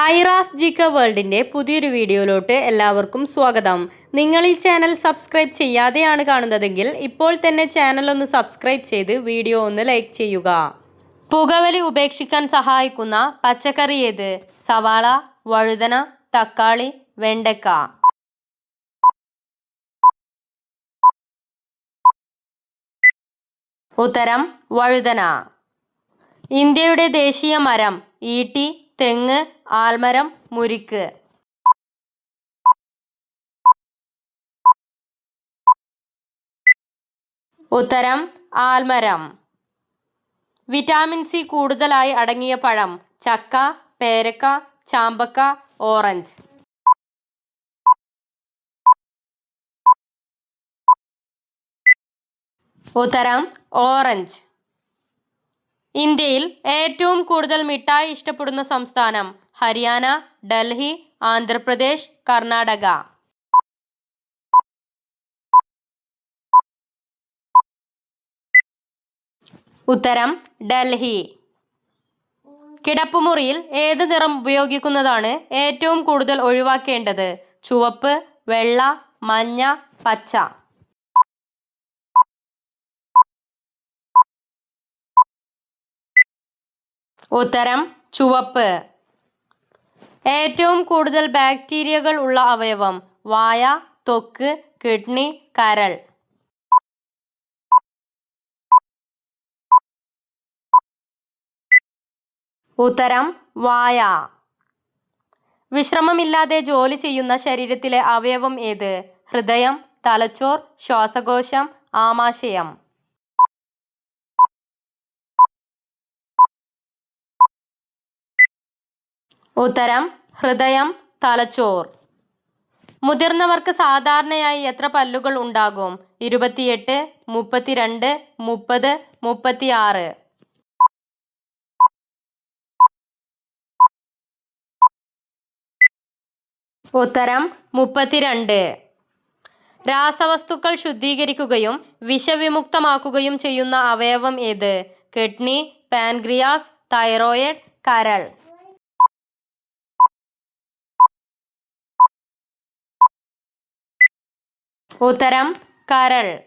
ഐറാസ് ജിക്ക വേൾഡിന്റെ പുതിയൊരു വീഡിയോയിലോട്ട് എല്ലാവർക്കും സ്വാഗതം. നിങ്ങൾ ഈ ചാനൽ സബ്സ്ക്രൈബ് ചെയ്യാതെയാണ് കാണുന്നതെങ്കിൽ ഇപ്പോൾ തന്നെ ചാനൽ ഒന്ന് സബ്സ്ക്രൈബ് ചെയ്ത് വീഡിയോ ഒന്ന് ലൈക്ക് ചെയ്യുക. പുകവലി ഉപേക്ഷിക്കാൻ സഹായിക്കുന്ന പച്ചക്കറി ഏത്? സവാള വഴുതന തക്കാളി വെണ്ടക്ക ഉത്തരം വഴുതന. ഇന്ത്യയുടെ ദേശീയ മരം ഈട്ടി തെങ്ങ് ആൽമരം മുരിക്ക്. ഉത്തരം ആൽമരം. വിറ്റാമിൻ സി കൂടുതലായി അടങ്ങിയ പഴം ചക്ക പേരക്ക ചാമ്പക്ക ഓറഞ്ച്. ഉത്തരം ഓറഞ്ച്. ഇന്ത്യയിൽ ഏറ്റവും കൂടുതൽ മിഠായി ഇഷ്ടപ്പെടുന്ന സംസ്ഥാനം ഹരിയാന ഡൽഹി ആന്ധ്രാപ്രദേശ് കർണാടക. ഉത്തരം ഡൽഹി. കിടപ്പുമുറിയിൽ ഏത് നിറം ഉപയോഗിക്കുന്നതാണ് ഏറ്റവും കൂടുതൽ ഒഴിവാക്കേണ്ടത്? ചുവപ്പ് വെള്ള മഞ്ഞ പച്ച. ഉത്തരം ചുവപ്പ്. ഏറ്റവും കൂടുതൽ ബാക്ടീരിയകൾ ഉള്ള അവയവം വായ തൊക്ക് കിഡ്നി കരൾ. ഉത്തരം വായ. വിശ്രമമില്ലാതെ ജോലി ചെയ്യുന്ന ശരീരത്തിലെ അവയവം ഏത്? ഹൃദയം തലച്ചോർ ശ്വാസകോശം ആമാശയം. ഉത്തരം ഹൃദയം തലച്ചോർ. മുതിർന്നവർക്ക് സാധാരണയായി എത്ര പല്ലുകൾ ഉണ്ടാകും? ഇരുപത്തിയെട്ട് മുപ്പത്തിരണ്ട് മുപ്പത് മുപ്പത്തിയാറ്. ഉത്തരം മുപ്പത്തിരണ്ട്. രാസവസ്തുക്കൾ ശുദ്ധീകരിക്കുകയും വിഷവിമുക്തമാക്കുകയും ചെയ്യുന്ന അവയവം ഏത്? കിഡ്നി പാൻക്രിയാസ് തൈറോയിഡ് കരൾ. ഉത്തരം കരൾ.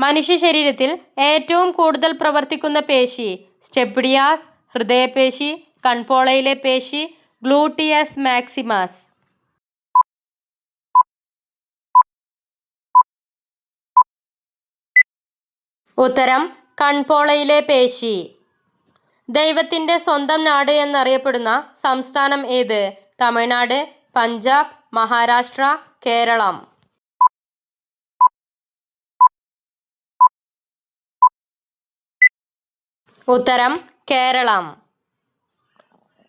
മനുഷ്യ ശരീരത്തിൽ ഏറ്റവും കൂടുതൽ പ്രവർത്തിക്കുന്ന പേശി സ്റ്റെപ്പിഡിയാസ് ഹൃദയപേശി കൺപോളയിലെ പേശി ഗ്ലൂട്ടിയസ് മാക്സിമാസ്. ഉത്തരം കൺപോളയിലെ പേശി. ദൈവത്തിന്റെ സ്വന്തം നാട് എന്നറിയപ്പെടുന്ന സംസ്ഥാനം ഏത്? തമിഴ്നാട് പഞ്ചാബ് മഹാരാഷ്ട്ര കേരളം. ഉത്തരം കേരളം.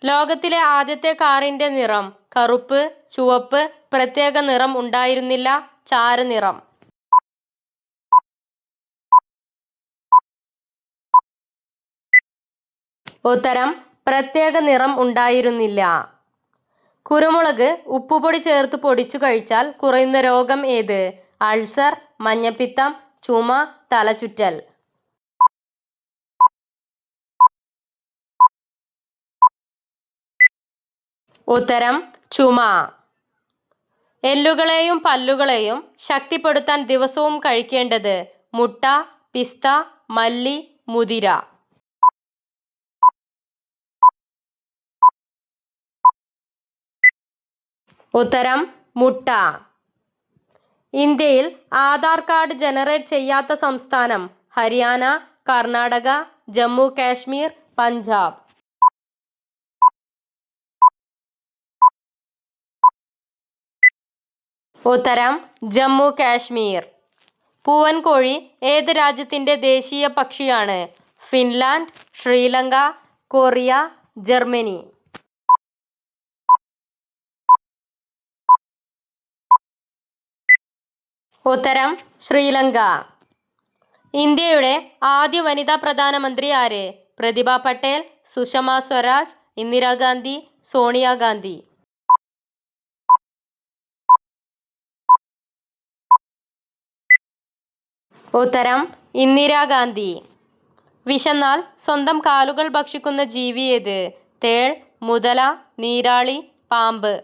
ലോകത്തിലെ ആദ്യത്തെ കാറിന്റെ നിറം കറുപ്പ് ചുവപ്പ് പ്രത്യേക നിറം ഉണ്ടായിരുന്നില്ല ചാരനിറം. ഉത്തരം പ്രത്യേക നിറം ഉണ്ടായിരുന്നില്ല. കുരുമുളക് ഉപ്പുപൊടി ചേർത്ത് പൊടിച്ചു കഴിച്ചാൽ കുറയുന്ന രോഗം ഏത്? അൾസർ മഞ്ഞപ്പിത്തം ചുമ തലചുറ്റൽ. ഉത്തരം ചുമ. എല്ലുകളെയും പല്ലുകളെയും ശക്തിപ്പെടുത്താൻ ദിവസവും കഴിക്കേണ്ടത് മുട്ട പിസ്ത മല്ലി മുതിര. ഉത്തരം മുട്ട. ഇന്ത്യയിൽ ആധാർ കാർഡ് ജനറേറ്റ് ചെയ്യാത്ത സംസ്ഥാനം ഹരിയാന കർണാടക ജമ്മു കാശ്മീർ പഞ്ചാബ്. ഉത്തരം ജമ്മു കാശ്മീർ. പൂവൻകോഴി ഏത് രാജ്യത്തിന്റെ ദേശീയ പക്ഷിയാണ്? Finland Sri Lanka Korea Germany. ഉത്തരം ശ്രീലങ്ക. ഇന്ത്യയുടെ ആദ്യ വനിതാ പ്രധാനമന്ത്രി ആര്? പ്രതിഭ പട്ടേൽ സുഷമ സ്വരാജ് ഇന്ദിരാഗാന്ധി സോണിയാഗാന്ധി. ഉത്തരം ഇന്ദിരാഗാന്ധി വിശന്നാൽ സ്വന്തം കാലുകൾ ഭക്ഷിക്കുന്ന ജീവി ഏത്? തേൾ മുതല നീരാളി പാമ്പ്.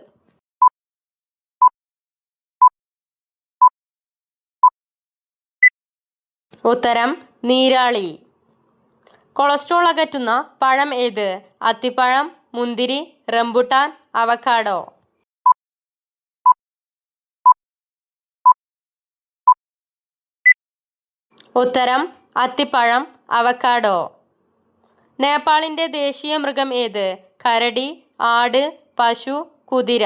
ഉത്തരം നീരാളി. കൊളസ്ട്രോൾ അകറ്റുന്ന പഴം ഏത്? അത്തിപ്പഴം മുന്തിരി റംബുട്ടാൻ അവക്കാഡോ ഉത്തരം അത്തിപ്പഴം അവക്കാഡോ നേപ്പാളിന്റെ ദേശീയ മൃഗം ഏത്? കരടി ആട് പശു കുതിര.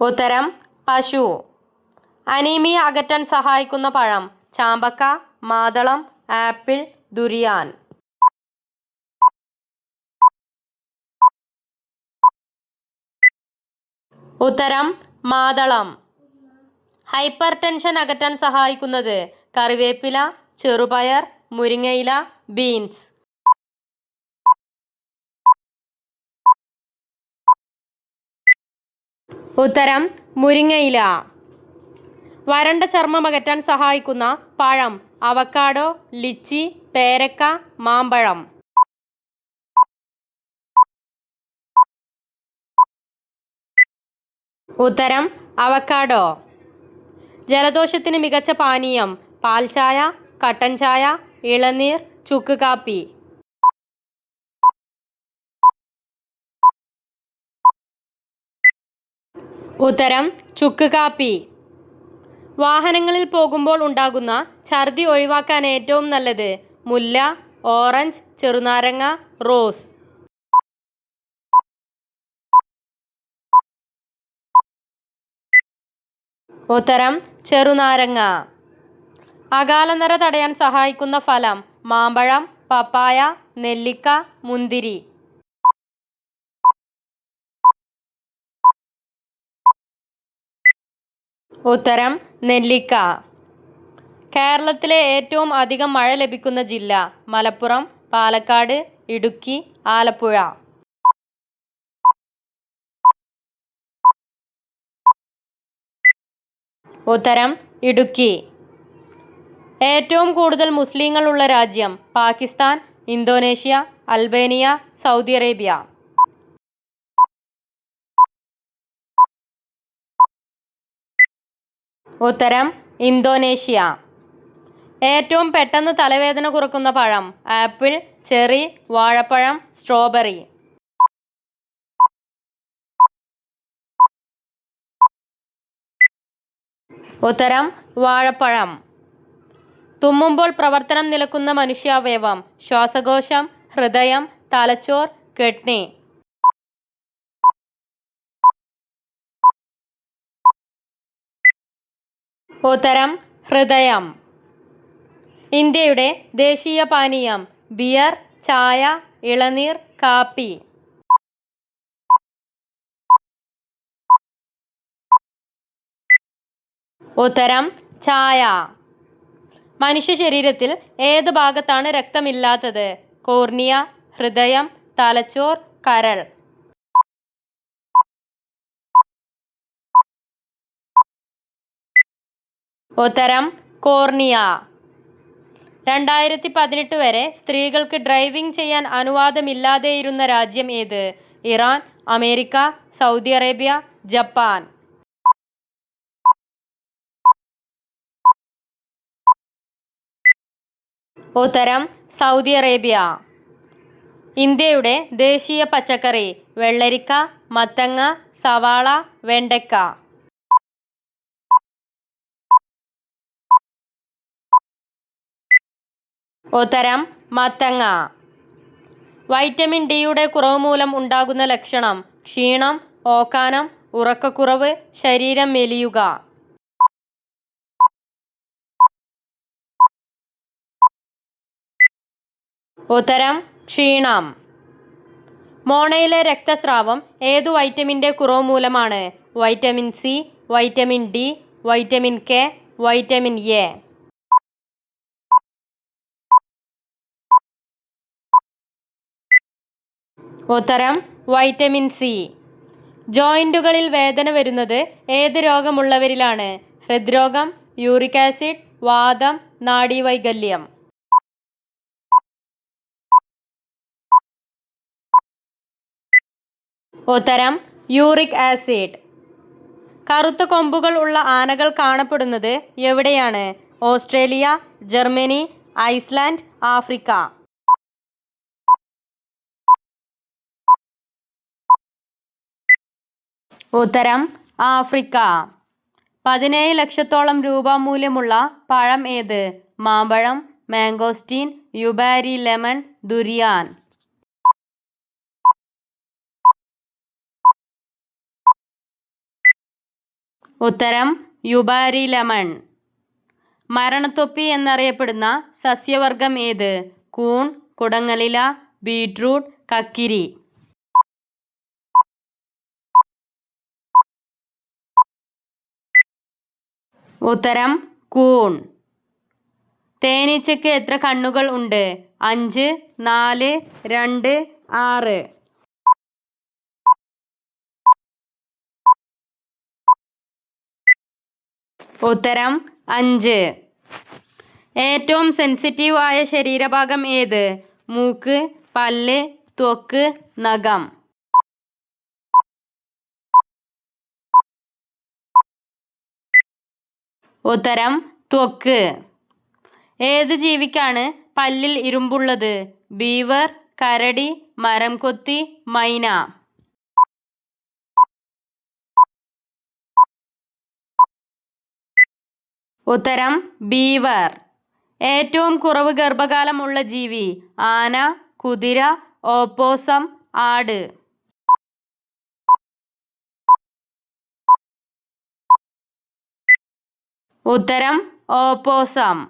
ഉത്തരം പശു. അനീമിയ അകറ്റാൻ സഹായിക്കുന്ന പഴം ചാമ്പക്ക മാതളം ആപ്പിൾ ദുരിയാൻ. ഉത്തരം മാതളം. ഹൈപ്പർ ടെൻഷൻ അകറ്റാൻ സഹായിക്കുന്നത് കറിവേപ്പില ചെറുപയർ മുരിങ്ങയില ബീൻസ്. ഉത്തരം മുരിങ്ങയില. വരണ്ട ചർമ്മം അകറ്റാൻ സഹായിക്കുന്ന പഴം അവക്കാഡോ ലിച്ചി പേരക്ക മാമ്പഴം. ഉത്തരം അവക്കാഡോ ജലദോഷത്തിന് മികച്ച പാനീയം പാൽ ചായ കട്ടൻ ചായ ഇളനീർ ചുക്ക് കാപ്പി. ഉത്തരം ചുക്ക് കാപ്പി. വാഹനങ്ങളിൽ പോകുമ്പോൾ ഉണ്ടാകുന്ന ഛർദി ഒഴിവാക്കാൻ ഏറ്റവും നല്ലത് മുല്ല ഓറഞ്ച് ചെറുനാരങ്ങ റോസ്. ഉത്തരം ചെറുനാരങ്ങ. അകാലനര തടയാൻ സഹായിക്കുന്ന ഫലം മാമ്പഴം പപ്പായ നെല്ലിക്ക മുന്തിരി. ഉത്തരം നെല്ലിക്ക. കേരളത്തിലെ ഏറ്റവും അധികം മഴ ലഭിക്കുന്ന ജില്ല മലപ്പുറം പാലക്കാട് ഇടുക്കി ആലപ്പുഴ. ഉത്തരം ഇടുക്കി. ഏറ്റവും കൂടുതൽ മുസ്ലിങ്ങളുള്ള രാജ്യം Pakistan Indonesia Albania Saudi Arabia. ഉത്തരം ഇന്തോനേഷ്യ. ഏറ്റവും പെട്ടെന്ന് തലവേദന കുറക്കുന്ന പഴം ആപ്പിൾ ചെറി വാഴപ്പഴം സ്ട്രോബെറി. ഉത്തരം വാഴപ്പഴം. തുമ്മുമ്പോൾ പ്രവർത്തനം നിലക്കുന്ന മനുഷ്യാവയവം. ശ്വാസകോശം ഹൃദയം തലച്ചോർ കിഡ്നി. ഉത്തരം ഹൃദയം. ഇന്ത്യയുടെ ദേശീയ പാനീയം ബിയർ ചായ ഇളനീർ കാപ്പി. ഉത്തരം ചായ. മനുഷ്യ ശരീരത്തിൽ ഏത് ഭാഗത്താണ് രക്തമില്ലാത്തത്? കോർണിയ ഹൃദയം തലച്ചോർ കരൾ. ഉത്തരം കോർണിയ. രണ്ടായിരത്തി പതിനെട്ട് വരെ സ്ത്രീകൾക്ക് ഡ്രൈവിംഗ് ചെയ്യാൻ അനുവാദമില്ലാതെയിരുന്ന രാജ്യം ഏത്? Iran America Saudi Arabia Japan. ഉത്തരം സൗദി അറേബ്യ. ഇന്ത്യയുടെ ദേശീയ പച്ചക്കറി വെള്ളരിക്ക മത്തങ്ങ സവാള വെണ്ടയ്ക്ക. ഉത്തരം മത്തങ്ങ. വൈറ്റമിൻ ഡിയുടെ കുറവ് മൂലം ഉണ്ടാകുന്ന ലക്ഷണം ക്ഷീണം ഓക്കാനം ഉറക്കക്കുറവ് ശരീരം മെലിയുക. ഉത്തരം ക്ഷീണം. മോണയിലെ രക്തസ്രാവം ഏതു വൈറ്റമിന്റെ കുറവ് മൂലമാണ്? Vitamin C vitamin D vitamin K vitamin A. ഉത്തരം വൈറ്റമിൻ സി. ജോയിന്റുകളിൽ വേദന വരുന്നത് ഏത് രോഗമുള്ളവരിലാണ്? ഹൃദ്രോഗം യൂറിക് ആസിഡ് വാദം നാഡീവൈകല്യം. ഉത്തരം യൂറിക് ആസിഡ്. കറുത്ത കൊമ്പുകൾ ഉള്ള ആനകൾ കാണപ്പെടുന്നത് എവിടെയാണ്? Australia Germany Iceland Africa. ഉത്തരം ആഫ്രിക്ക. പതിനേഴ് ലക്ഷത്തോളം രൂപ മൂല്യമുള്ള പഴം ഏത്? മാമ്പഴം മാംഗോസ്റ്റീൻ യുബാരി ലെമൺ ദുരിയാൻ. ഉത്തരം യുബാരി ലെമൺ മരണത്തൊപ്പി എന്നറിയപ്പെടുന്ന സസ്യവർഗം ഏത്? കൂൺ കുടങ്ങലില ബീട്രൂട്ട് കക്കിരി. ഉത്തരം കൂൺ. തേനീച്ചയ്ക്ക് എത്ര കണ്ണുകൾ ഉണ്ട്? അഞ്ച് നാല് രണ്ട് ആറ്. ഉത്തരം അഞ്ച്. ഏറ്റവും സെൻസിറ്റീവ് ആയ ശരീരഭാഗം ഏത്? മൂക്ക് പല്ല് ത്വക്ക് നഖം. ഉത്തരം ത്വക്ക്. ഏത് ജീവിക്കാണ് പല്ലിൽ ഇരുമ്പുള്ളത്? ബീവർ കരടി മരം കൊത്തി മൈന. ഉത്തരം ബീവർ. ഏറ്റവും കുറവ് ഗർഭകാലമുള്ള ജീവി ആന കുതിര ഓപ്പോസം ആട്. ഉത്തരം ഓപ്പോസം.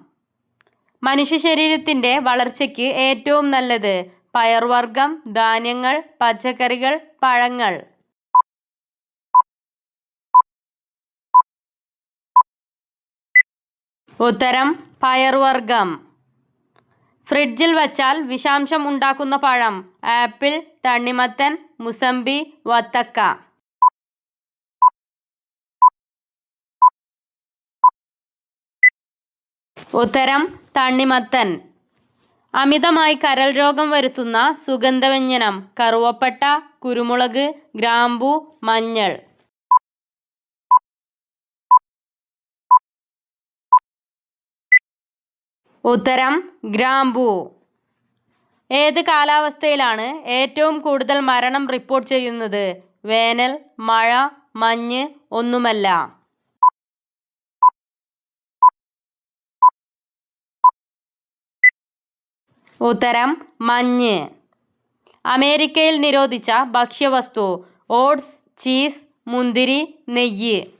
മനുഷ്യ ശരീരത്തിന്റെ വളർച്ചയ്ക്ക് ഏറ്റവും നല്ലത് പയർവർഗം ധാന്യങ്ങൾ പച്ചക്കറികൾ പഴങ്ങൾ. ഉത്തരം പയർവർഗം ഫ്രിഡ്ജിൽ വച്ചാൽ വിഷാംശം ഉണ്ടാക്കുന്ന പഴം. ആപ്പിൾ തണ്ണിമത്തൻ മുസംബി വത്തക്ക. ഉത്തരം തണ്ണിമത്തൻ. അമിതമായി കരൽ രോഗം വരുത്തുന്ന സുഗന്ധവ്യഞ്ജനം. കറുവപ്പട്ട കുരുമുളക് ഗ്രാമ്പു മഞ്ഞൾ. ഉത്തരം ഗ്രാമ്പു. ഏത് കാലാവസ്ഥയിലാണ് ഏറ്റവും കൂടുതൽ മരണം റിപ്പോർട്ട് ചെയ്യുന്നത്? വേനൽ മഴ മഞ്ഞ് ഒന്നുമല്ല. ഉത്തരം മഞ്ഞ്. അമേരിക്കയിൽ നിരോധിച്ച ഭക്ഷ്യവസ്തു ഓട്സ് ചീസ് മുന്തിരി നെയ്യ്.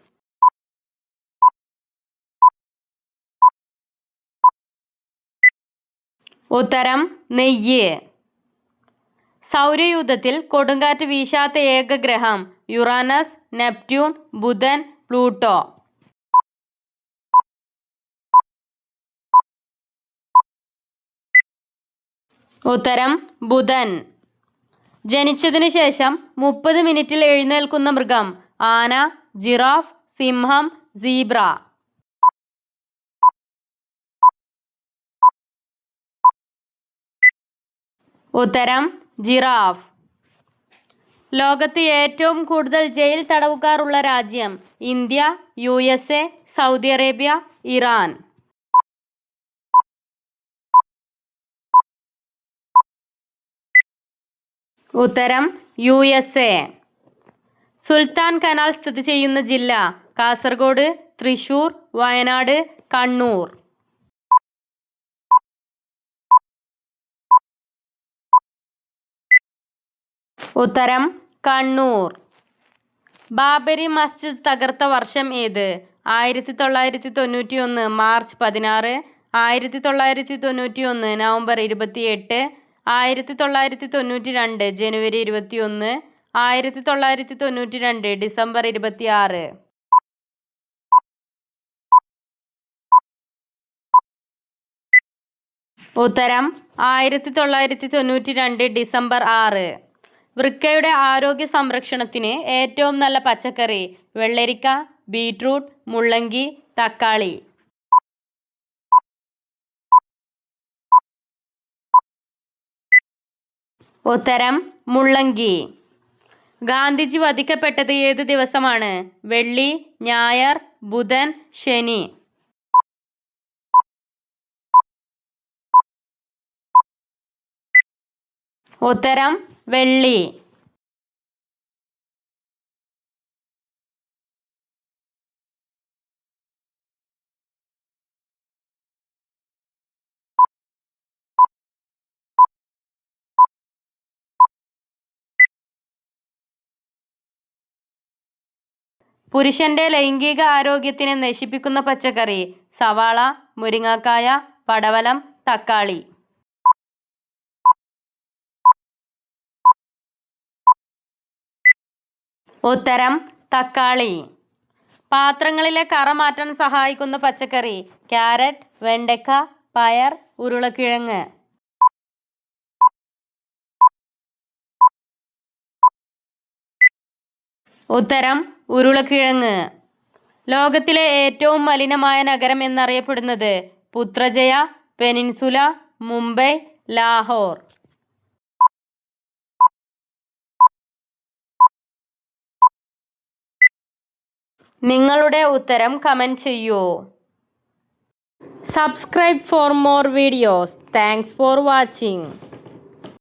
ഉത്തരം നെയ്യ്. സൗരയൂഥത്തിൽ കൊടുങ്കാറ്റ് വീശാത്ത ഏക ഗ്രഹം യുറാനസ് നെപ്റ്റ്യൂൺ ബുധൻ പ്ലൂട്ടോ. ഉത്തരം ബുധൻ. ജനിച്ചതിന് ശേഷം മുപ്പത് മിനിറ്റിൽ എഴുന്നേൽക്കുന്ന മൃഗം ആന ജിറാഫ് സിംഹം സീബ്ര. ഉത്തരം ജിറാഫ്. ലോകത്ത് ഏറ്റവും കൂടുതൽ ജയിൽ തടവുകാരുള്ള രാജ്യം India U S A Saudi Arabia Iran. ഉത്തരം U S A Sultan canal സ്ഥിതി ചെയ്യുന്ന ജില്ല കാസർഗോഡ് തൃശൂർ വയനാട് കണ്ണൂർ. ഉത്തരം കണ്ണൂർ. ബാബരി മസ്ജിദ് തകർത്ത വർഷം ഏത്? ആയിരത്തി തൊള്ളായിരത്തി തൊണ്ണൂറ്റി ഒന്ന് മാർച്ച് പതിനാറ് ആയിരത്തി തൊള്ളായിരത്തി തൊണ്ണൂറ്റി ഒന്ന് നവംബർ ഇരുപത്തിയെട്ട് ആയിരത്തി തൊള്ളായിരത്തി തൊണ്ണൂറ്റി രണ്ട് ജനുവരി ഇരുപത്തി ഒന്ന് ആയിരത്തി തൊള്ളായിരത്തി തൊണ്ണൂറ്റി രണ്ട് ഡിസംബർ ഇരുപത്തി ആറ് ഉത്തരം ആയിരത്തി തൊള്ളായിരത്തി തൊണ്ണൂറ്റി രണ്ട് ഡിസംബർ ആറ്. വൃക്കയുടെ ആരോഗ്യ സംരക്ഷണത്തിന് ഏറ്റവും നല്ല പച്ചക്കറി വെള്ളരിക്ക ബീട്രൂട്ട് മുള്ളങ്കി തക്കാളി. ഉത്തരം മുള്ളങ്കി. ഗാന്ധിജി വധിക്കപ്പെട്ടത് ഏത് ദിവസമാണ്? വെള്ളി ഞായർ ബുധൻ ശനി. ഉത്തരം വെള്ളി. പുരുഷന്റെ ലൈംഗിക ആരോഗ്യത്തിനെ നശിപ്പിക്കുന്ന പച്ചക്കറി സവാള മുരിങ്ങാക്കായ പടവലം തക്കാളി. ഉത്തരം തക്കാളി. പാത്രങ്ങളിലെ കറ മാറ്റാൻ സഹായിക്കുന്ന പച്ചക്കറി ക്യാരറ്റ് വെണ്ടയ്ക്ക പയർ ഉരുളക്കിഴങ്ങ്. ഉത്തരം ഉരുളക്കിഴങ്ങ്. ലോകത്തിലെ ഏറ്റവും മലിനമായ നഗരം എന്നറിയപ്പെടുന്നത് പുത്രജയ പെനിൻസുല മുംബൈ ലാഹോർ. നിങ്ങളുടെ ഉത്തരം കമന്റ് ചെയ്യൂ. Subscribe for more videos thanks for watching